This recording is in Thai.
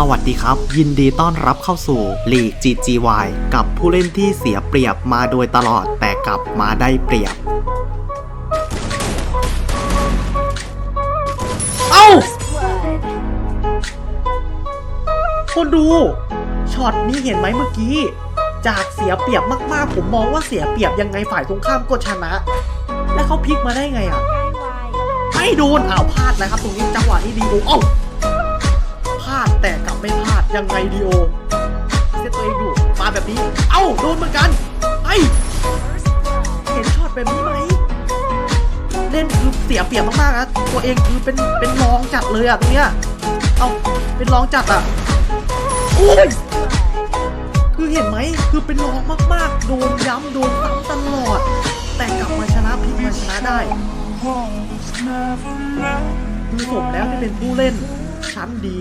สวัสดีครับ ยินดีต้อนรับเข้าสู่ลีก GGY กับผู้เล่นที่เสียเปรียบมาโดยตลอดแต่กลับมาได้เปรียบ เอ้า คนดู ช็อตนี้เห็นไหมเมื่อกี้ จากเสียเปรียบมากๆ ผมมองว่าเสียเปรียบยังไงฝ่ายตรงข้ามก็ชนะ แล้วเขาพลิกมาได้ไงอะ ไม่โดนอ้าวพลาดนะครับ ตรงนี้จังหวะนี้ดีโอเอ้า ยังไงดีโอเซตตัวเองอยู่มาแบบนี้ เอ้าโดนเหมือนกันไอเห็นช็อตแบบนี้ไหม เล่นคือเสียเปรียบมากๆนะตัวเองคือเป็นเป็นรองจัดเลยอะตรงเนี้ยเอ้าเป็นรองจัดอะโอ้ยคือเห็นไหมคือเป็นรองมากๆ โดนย้ำโดนซ้ำตลอด แต่กลับมาชนะพลิกมาชนะได้คือสมแล้วที่เป็นผู้เล่นชั้นดี